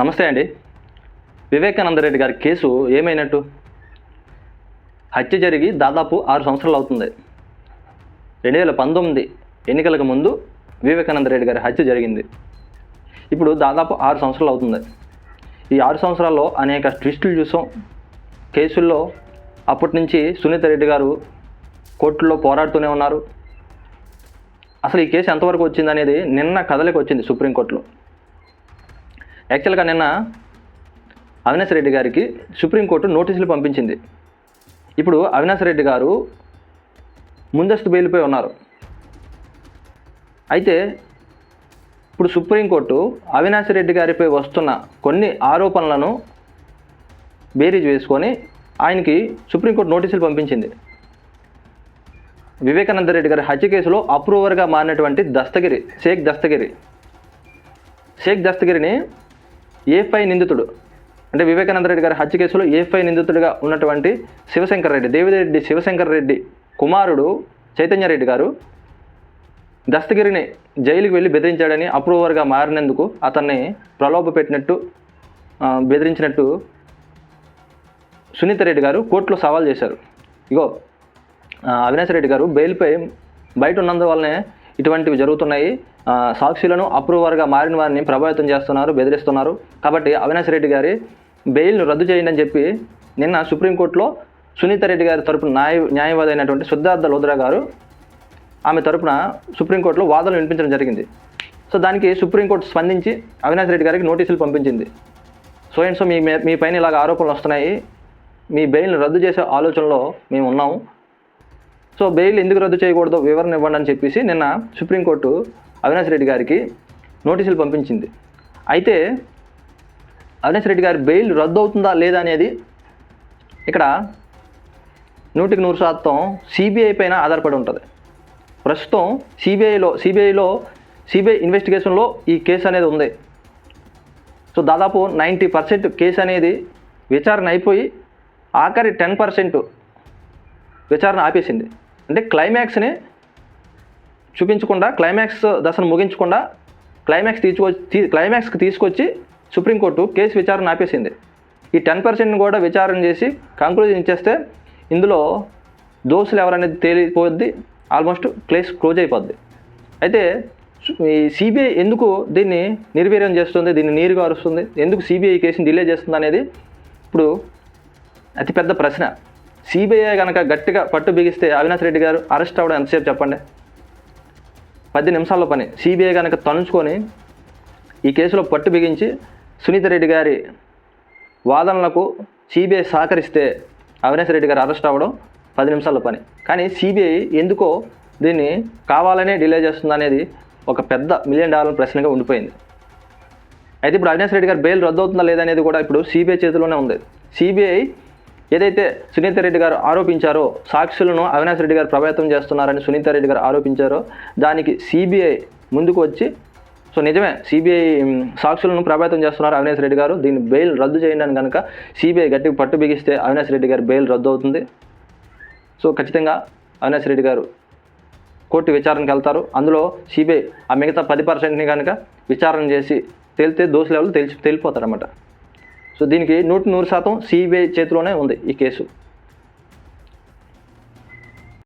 నమస్తే అండి. వివేకానంద రెడ్డి గారి కేసు ఏమైనట్టు? హత్య జరిగి దాదాపు ఆరు సంవత్సరాలు అవుతుంది. రెండు వేల పంతొమ్మిది ఎన్నికలకు ముందు వివేకానంద రెడ్డి గారి హత్య జరిగింది. ఇప్పుడు దాదాపు ఆరు సంవత్సరాలు అవుతుంది. ఈ ఆరు సంవత్సరాల్లో అనేక ట్విస్టులు చూసాం. కేసుల్లో అప్పటి నుంచి సునీత రెడ్డి గారు కోర్టులో పోరాడుతూనే ఉన్నారు. అసలు ఈ కేసు ఎంతవరకు వచ్చింది అనేది నిన్న కదలికి వచ్చింది సుప్రీంకోర్టులో. యాక్చువల్గా నిన్న అవినాష్ రెడ్డి గారికి సుప్రీంకోర్టు నోటీసులు పంపించింది. ఇప్పుడు అవినాష్ రెడ్డి గారు ముందస్తు బెయిల్పై ఉన్నారు. అయితే ఇప్పుడు సుప్రీంకోర్టు అవినాష్ రెడ్డి గారిపై వస్తున్న కొన్ని ఆరోపణలను బేరీజ్ వేసుకొని ఆయనకి సుప్రీంకోర్టు నోటీసులు పంపించింది. వివేకానంద రెడ్డి గారి హత్య కేసులో అప్రూవర్గా మారినటువంటి దస్తగిరి షేక్ దస్తగిరి. షేక్ దస్తగిరిని ఏఫ్ఐ నిందితుడు. అంటే వివేకానంద రెడ్డి గారి హత్య కేసులో ఏఫ్ఐ నిందితుడిగా ఉన్నటువంటి శివశంకర్ రెడ్డి దేవిరెడ్డి శివశంకర్ రెడ్డి కుమారుడు చైతన్యరెడ్డి గారు దస్తగిరిని జైలుకి వెళ్ళి బెదిరించాడని అప్రూవర్గా మారినందుకు అతన్ని ప్రలోభ పెట్టినట్టు బెదిరించినట్టు సునీత రెడ్డి గారు కోర్టులో సవాల్ చేశారు. ఇగో అవినాష్ రెడ్డి గారు బెయిల్పై బయట ఉన్నందువల్లనే ఇటువంటివి జరుగుతున్నాయి. సాక్షులను అప్రూవర్గా మారిన వారిని ప్రభావితం చేస్తున్నారు బెదిరిస్తున్నారు. కాబట్టి అవినాష్ రెడ్డి గారి బెయిల్ను రద్దు చేయండి అని చెప్పి నిన్న సుప్రీంకోర్టులో సునీత రెడ్డి గారి తరపున న్యాయ న్యాయవాది అయినటువంటి సిద్ధార్థ లోద్రా గారు ఆమె తరపున సుప్రీంకోర్టులో వాదనలు వినిపించడం జరిగింది. సో దానికి సుప్రీంకోర్టు స్పందించి అవినాష్ రెడ్డి గారికి నోటీసులు పంపించింది. సో అండ్ సో మీ మీ పైన ఇలాగ ఆరోపణలు వస్తున్నాయి. మీ బెయిల్ని రద్దు చేసే ఆలోచనలో మేము ఉన్నాము సో బెయిల్ ఎందుకు రద్దు చేయకూడదో వివరణ ఇవ్వండి అని చెప్పేసి నిన్న సుప్రీంకోర్టు అవినాష్ రెడ్డి గారికి నోటీసులు పంపించింది. అయితే అవినాష్ రెడ్డి గారి బెయిల్ రద్దు అవుతుందా లేదా అనేది ఇక్కడ నూటికి నూరు శాతం సిబిఐ పైన ఆధారపడి ఉంటుంది. ప్రస్తుతం సిబిఐలో సిబిఐలో సిబిఐ ఇన్వెస్టిగేషన్లో ఈ కేసు అనేది ఉంది. సో దాదాపు నైంటీ పర్సెంట్ కేసు అనేది విచారణ అయిపోయి ఆఖరి టెన్ పర్సెంట్ విచారణ ఆపేసింది. అంటే క్లైమాక్స్ని చూపించకుండా క్లైమాక్స్ దశను ముగించకుండా క్లైమాక్స్ తీసుకొచ్చి క్లైమాక్స్కి తీసుకొచ్చి సుప్రీంకోర్టు కేసు విచారణ ఆపేసింది. ఈ టెన్ పర్సెంట్ని కూడా విచారణ చేసి కంక్లూజన్ ఇచ్చేస్తే ఇందులో దోషులు ఎవరనేది తేలిపోద్ది ఆల్మోస్ట్ కేసు క్లోజ్ అయిపోద్ది. అయితే ఈ సిబిఐ ఎందుకు దీన్ని నిర్వీర్యం చేస్తుంది దీన్ని నీరుగా అరుస్తుంది ఎందుకు సిబిఐ కేసుని డిలే చేస్తుంది అనేది ఇప్పుడు అతిపెద్ద ప్రశ్న. సిబిఐ కనుక గట్టిగా పట్టు బిగిస్తే అవినాష్ రెడ్డి గారు అరెస్ట్ అవ్వడం ఎంతసేపు చెప్పండి? పది నిమిషాల్లో పని. సిబిఐ కనుక తనుచుకొని ఈ కేసులో పట్టు బిగించి సునీత రెడ్డి గారి వాదనలకు సిబిఐ సహకరిస్తే అవినాష్ రెడ్డి గారు అరెస్ట్ అవ్వడం పది నిమిషాల పని. కానీ సిబిఐ ఎందుకో దీన్ని కావాలనే డిలే చేస్తుంది అనేది ఒక పెద్ద మిలియన్ డాలర్ ప్రశ్నగా ఉండిపోయింది. అయితే ఇప్పుడు అవినాష్ రెడ్డి గారు బెయిల్ రద్దు అవుతుందా లేదనేది కూడా ఇప్పుడు సిబిఐ చేతిలోనే ఉంది. సిబిఐ ఏదైతే సునీత రెడ్డి గారు ఆరోపించారో సాక్షులను అవినాష్ రెడ్డి గారు ప్రభావితం చేస్తున్నారని సునీత రెడ్డి గారు ఆరోపించారో దానికి సిబిఐ ముందుకు వచ్చి సో నిజమే సిబిఐ సాక్షులను ప్రభావితం చేస్తున్నారు అవినాష్ రెడ్డి గారు. దీన్ని బెయిల్ రద్దు చేయండి అని కనుక సిబిఐ గట్టిగా పట్టు బిగిస్తే అవినాష్ రెడ్డి గారు బెయిల్ రద్దు అవుతుంది. సో ఖచ్చితంగా అవినాష్ రెడ్డి గారు కోర్టు విచారణకి వెళ్తారు. అందులో సిబిఐ ఆ మిగతా పది పర్సెంట్ని కనుక విచారణ చేసి తేలితే దోషులు ఎవరు తెలిసి తేలిపోతారన్నమాట. సో దీనికి నూటి నూరు శాతం సిబిఐ చేతిలోనే ఉంది ఈ కేసు.